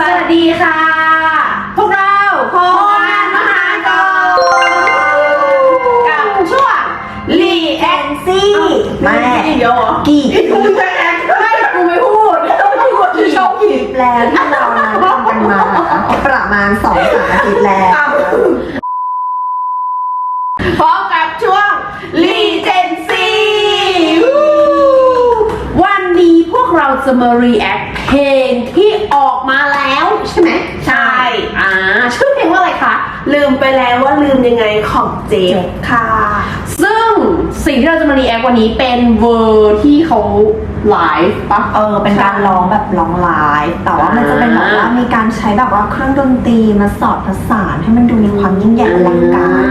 สวัสดีค่ะ พวกเราโคงานมหากรกับช่วงรีแอคซี่แม่แม่เดียวเหรอกี่กูจะแอคไม่กูไม่พูดไม่ต้องพูดที่ชอบผิดแปลที่เรานั้นทำกันมาประมาณสองสามอาทิตย์แล้วพร้อมกับช่วงรีเจนซีวันนี้พวกเราจะมารีแอค เพลงที่ออกมาแล้วใช่ไหมใช่ อ่าชื่อเพลงว่าอะไรคะลืมไปแล้วว่าลืมยังไงของเจฟค่ะ ซึ่งสิ่งที่เราจะมารีแอควันนี้เป็นเวอร์ที่เขาไลฟ์ปะ เออเป็นการร้องแบบร้องไลฟ์แต่ว่ามันจะเป็นแบบว่ามีการใช้แบบว่าเครื่องดนตรีมาสอดประสานให้มันดูมีความยิ่งใหญ่อลังการ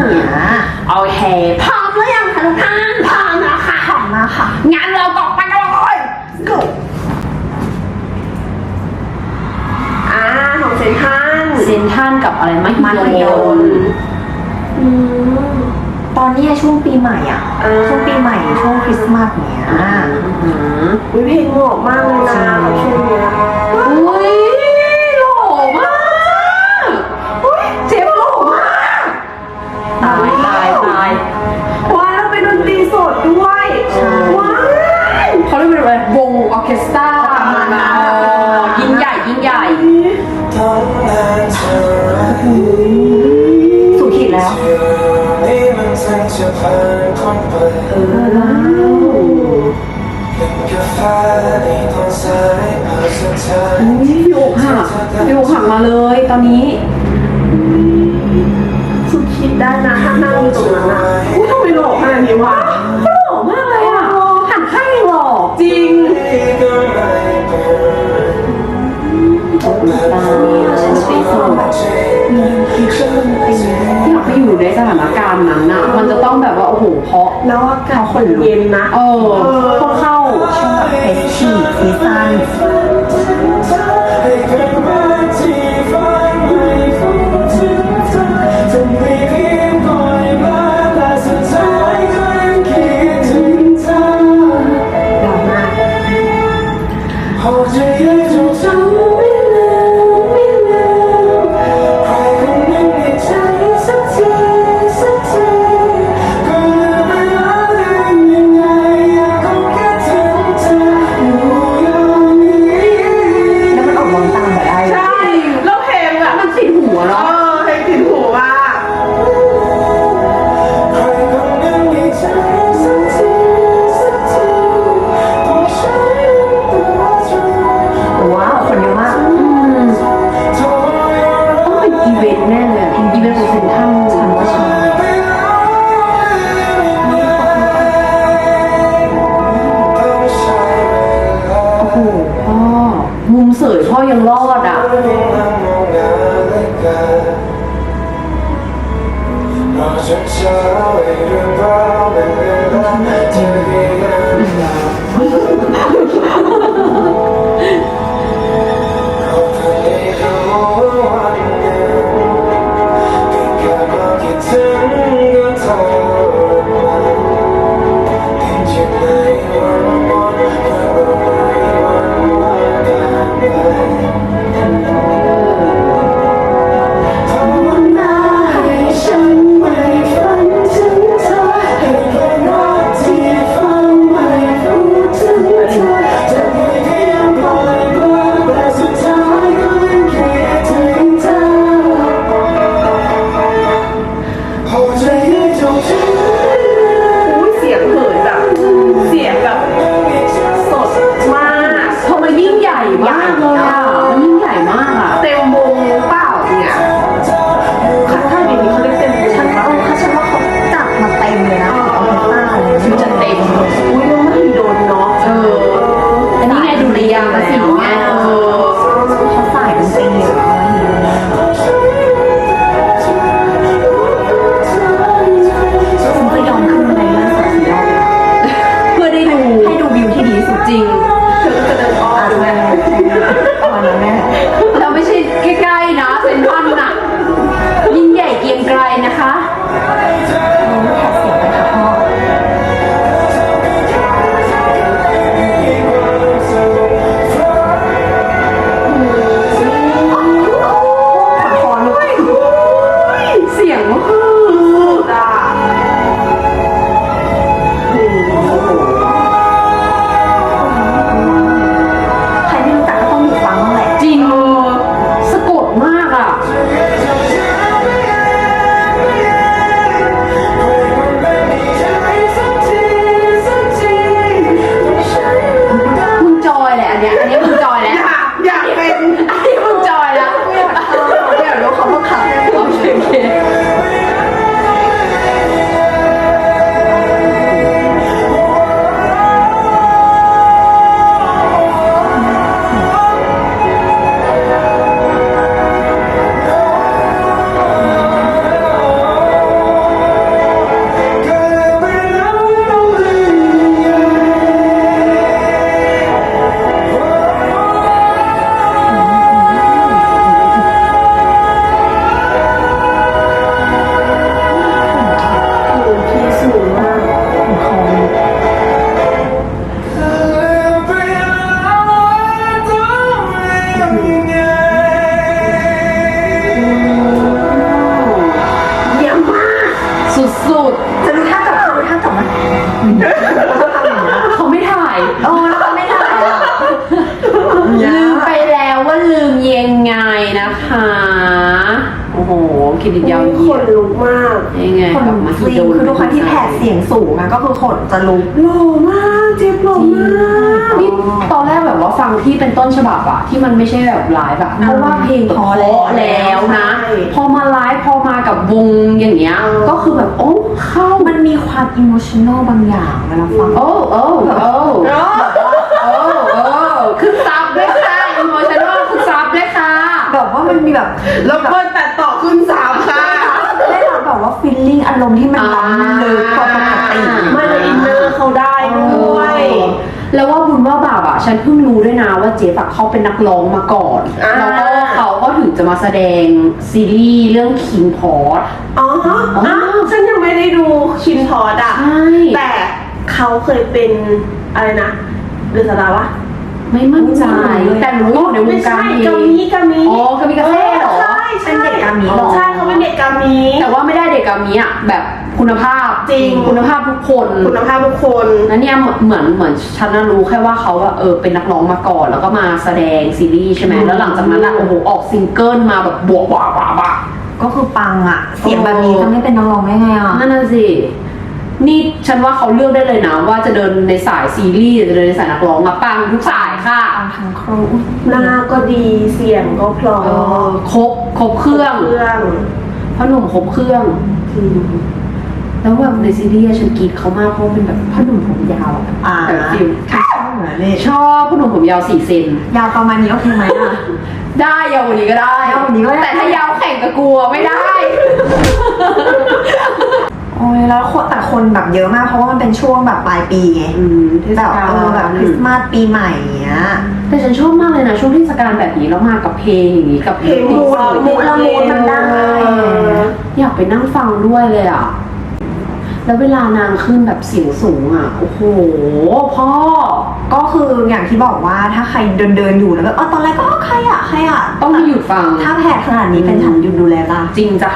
อย่างเงี้ยโอเคพร้อมหรือยังคะทุกท่านพร้อมแล้วค่ะขอบมากค่ะ งั้นเราก็ไปกัน เซนทรันเซนทรันกับอะไรมมัหิธยดมลอืม ตอนเนี้ยช่วงปีใหม่อะเออช่วงปีใหม่ช่วงคริสต์มาสเนี้ยอืมวิเพลงเหมาะมากเลยนะกับช่วงเนี้ยอุ้ยหล่อมากอุ้ยเจ็บหล่อมาก ตายตายตาย ว้ายแล้วเป็นดนตรีสดด้วยว้ายเขาเรียกว่าอะไรวงออร์เคสตรา จะผ่านคนเปิดเป็นกาแฟในตอนสายอาสุดท้ายพี่อกหักพี่โอกหักมาเลยตอนนี้สุดคิดได้นะถ้านั่งอยู่ตรงนั้นนะอุ้ยทำไมหล่อขนาดนี้วะหล่อมากเลยอะหันข้างหล่อจริงก็ไม่เป็นแบบฉันตีสดมีเครื่องดนตรีอยากไปอยู่ในสถานการณ์นั้นน่ะ มันจะต้องแบบว่าโอ้โหเพราะ แล้วอากาศคนเย็นนะเออเข้าเข้าช่วงแบบเฟสทีฟซีซั่นให้เป็นรักที่ฝั เสยพ่อยังรอดอะ เขาไม่ถ่ายเออแล้วเขาไม่ถ่ายอะลืมไปแล้วว่าลืมยังไงนะคะ โอ้โหคิดดีกยาวเหยีขยดนลุกมากยังไงขนมาคือทุกครั้งที่แผดเสียงสูงอะก็คือขนจะลุก หล่อมาก เจ็บหล่อมากนี่ตอนแรกแบบว่าฟังที่เป็นต้นฉบับอะที่มันไม่ใช่แบบไลฟ์แบบเพราะว่าเพลงเพอแล้วนะ พอมาไลฟ์พอมากับวงอย่างเงี้ย ก็คือแบบโอ้เข้ามันมีความอิโมชัน a l บางอย่างเวลาฟัง โอ้โอ้โอ้โอ้โอ้ขึ้นซับด้วยค่ะอิโมชันอลขึ้นซับด้วยค่ะแบบว่ามันมีแบบแล้วเพิ่นตัดต่อขึ้นสามค่ะได้รับแบบว่าฟีลลิ่งอารมณ์ที่มันล้ำลึกกว่าปกติมันอินเนอร์เขาได้ด้วย แล้วว่าบุญว่าบาปอะ ฉันเพิ่งรู้ด้วยนะว่าเจ๊ฝักเขาเป็นนักร้องมาก่อนอ่า แล้วก็เขาก็ถึงจะมาแสดงซีรีส์เรื่องคิงพอร์ต อ๋ออะฉันยังไม่ได้ดูชินทอดอะ ใช่แต่เขาเคยเป็นอะไรนะเดือนสตาร์วะไม่มั่นใจ แต่รู้อยู่ในวไม่งการใช่นี้ กามิกามิอ๋อกามิกาเซ่เหรอใช่ใช่เป็นเด็กกามิเหรอ ใช่เขาเป็นเด็กกามิแต่ว่าไม่ได้เด็กกามีอะแบบคุณภาพจริง คุณภาพทุกคนคุณภาพทุกคนแล้วเนี่ยเหมือนเหมือนฉันน่ะรู้แค่ว่าเขาอะเออเป็นนักร้องมาก่อน แล้วก็มาแสดงซีรีส์ใช่ไหมแล้วหลังจากนั้นอะโอ้โหออกซิงเกิลมาแบบบวกว้าวว้าวว้าวก็คือปังอะเสียงแบบนี้จะไม่เป็นนักร้องได้ไงอะนั่นน่ะสินี่ฉันว่าเขาเลือกได้เลยนะ ว่าจะเดินในสายซีรีส์หรือจะเดินในสายนักร้องอะปังทุกสายค่ะปังทั้งครูหน้าก็ดีเสียงก็เพราะเออครบครบเครื่องเครื่องพ่อหนุ่มครบเครื่องจริง แล้วแบบในซีรีส์อะฉันกรีดเขามากเพราะเป็นแบบพ่อหนุ่มผมยาวอะอ่า แบบฟิลเหมือนนี่ชอบพ่อหนุ่มผมยาวสี่เซน ยาวประมาณนี้โอเคไหมอะได้ยาวกว่านี้ก็ได้ยาวกว่านี้ก็ได้ แต่ถ้ายาวแข่งกับกลัวไม่ได้ โอ้ยแล้วคนแต่คนแบบเยอะมากเพราะว่ามันเป็นช่วงแบบปลายปีไงอืมเทศแบบกาลเออแบบคริสต์มาสปีใหม่อย่างเงี้ย แต่ฉันชอบมากเลยนะ ช่วงเทศกาลแบบนี้แล้วมากับเพลงอย่างนี้กับเพลงมูดมูดละมูดมันได้อยากไปนั่งฟังด้วยเลยอะ แล้วเวลานางขึ้นแบบเสียงสูงอะ โอ้โห พ่อ ก็คืออย่างที่บอกว่าถ้าใครเดินเดินๆอยู่แล้วแบบเออตอนแรกก็เออใครอะใครอะต้องมาหยุดฟัง ถ้าแผดขนาดนี้เป็นฉันหยุดดูแลจ้ะจริงจ้ะ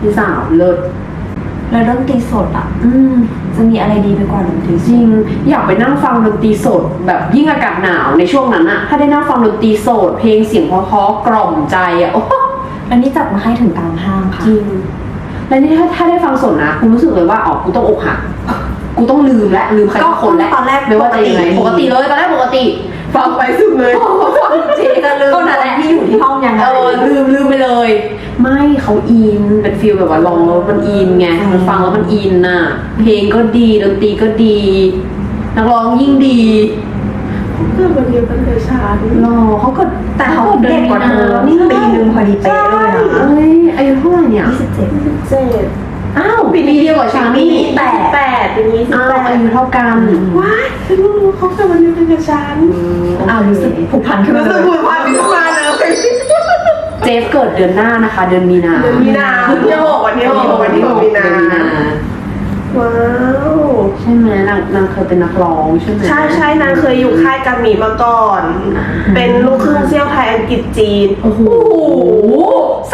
พี่สาวเลิศแล้วดนตรีสดอะอืม จะมีอะไรดีไปกว่าดนตรีสจริดงอยากไปนั่งฟังดนตรีสด แบบยิ่งอากาศหนาวในช่วงนั้นอะถ้าได้นั่งฟังดนตรีสด เพลงเสียงเพราะๆกล่อมใจอะโอ้โหอันนี้จัดมาให้ถึงกลางห้างค่ะ จริง แล้วนี่ถ้าถ้าได้ฟังสดนะกูรู้สึกเลยว่าอ๋อกูต้องอกหักกูต้องลืมและลืมใครสักคนและก็ตอนแรกไม่ว่าจะยังไงปปกกติติเลยตอนแรกปกติฟังไปซึมเลยฟังจริงจะลืมก็นั่นแหละที่อยู่ที่ห้องยังไงเออลืมลืมไปเลย ไม่เขาอินเป็นฟีลแบบว่าลองแล้วมันอินไงอืมมันฟังแล้วมันอินน่ะ เพลงก็ดีดนตรีก็ดี นักร้องยิ่งดี เกิดวันเดียวกันเลยชาดิรอเขาก็แต่เขาเด็กกว่าเธอนี่ปีหนึ่งพอดีเป๊ะเลยนะเอ้ยอายุเท่าไหร่เนี่ยยี่สิบเจ็ดเจ็ดอ้าวปีเดียวกับชาปีมี่นี้แปดแปดปีนี้สิบอ้าวแปดอายุเท่ากันว้ายฉันไม่รู้เขาเกิดวันเดียวกันกับฉันอ้าวรู้สึกผูกพันขึ้นมารู้เลสึกยผูกพันขึ้นมาเลยเจฟเกิดเดือนหน้านะคะ เดือนมีนาเดือนมีนาวันที่หกวันที่หกวันที่หกมีนาเดือนมีนาว้าวใช่ไหมนางนางเคยเป็นนักร้องใช่ไหมใช่ใช่นางเคยอยู่ค่ายกามิมาก่อน เป็นลูกครึ่งเซี่ยวไทยอังกฤษจีน โอ้โห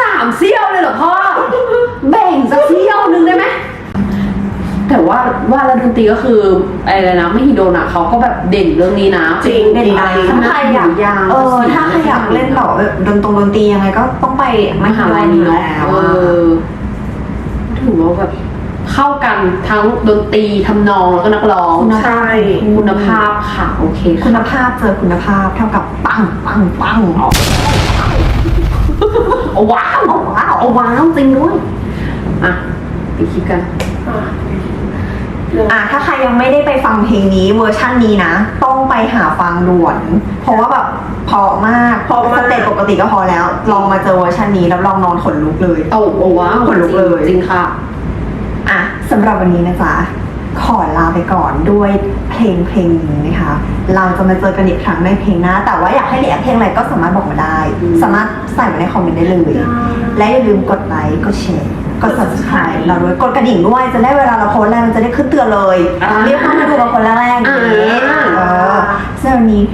สามเซี่ยวเลยเหรอพ่อ แบ่งสักเซี่ยวหนึงได้ไหมแต่ว่าว่าแล้วดนตรีก็คืออะไรนะไม่ฮิโดนะเขาก็แบบเด่นเรื่องนี้นะจริงเด่นดังถ้าใครอยากยางเออถ้าใครอยากเล่นแบบดนตรงดนตรียังไงก็ต้องไปมมหาหาลัลัยยนี้นี้เนาะแล้วเออะอถือว่าแบบ เข้ากันทั้งดนตรีทำนองแล้วก็นักร้อง ใช่ คุณภาพค่ะโอเคคุค่ะณภาพเจอคุณภาพเท่ากับปังปังปังเอาว้าวเอาว้าวเอาว้าวจริงด้วยอะไปคิดกัน อะถ้าใครยังไม่ได้ไปฟังเพลงนี้เวอร์ชั่นนี้นะ ต้องไปหาฟังด่วน เพราะว่าแบบเพอมากเพราะมาก สเตจปกติก็พอแล้ว ลองมาเจอเวอร์ชันนี้แล้วลองนอนขนลุกเลย เอาเอาว้าวขนลุกเลย จริงค่ะ อะสำหรับวันนี้นะจ๊ะขอลาไปก่อนด้วยเพลงเพลงนี้นะคะ เราจะมาเจอกันอีกครั้งในเพลงหน้า แต่ว่าอยากให้เรียกเพลงอะไรก็สามารถบอกมาได้อืมสามารถใส่ไว้ในคอมเมนต์ได้เลย และอย่าลืมกดไลค์กดแชร์กด subscribe เราด้วยกดกระดิ่งด้วยจะได้เวลาเราโพสต์อะไรมันจะได้ขึ้นเตือนเลยอ่าเรียกเข้ามาดูเราคนแรกๆอย่างนี้อ่าเออสำหรับวันนี้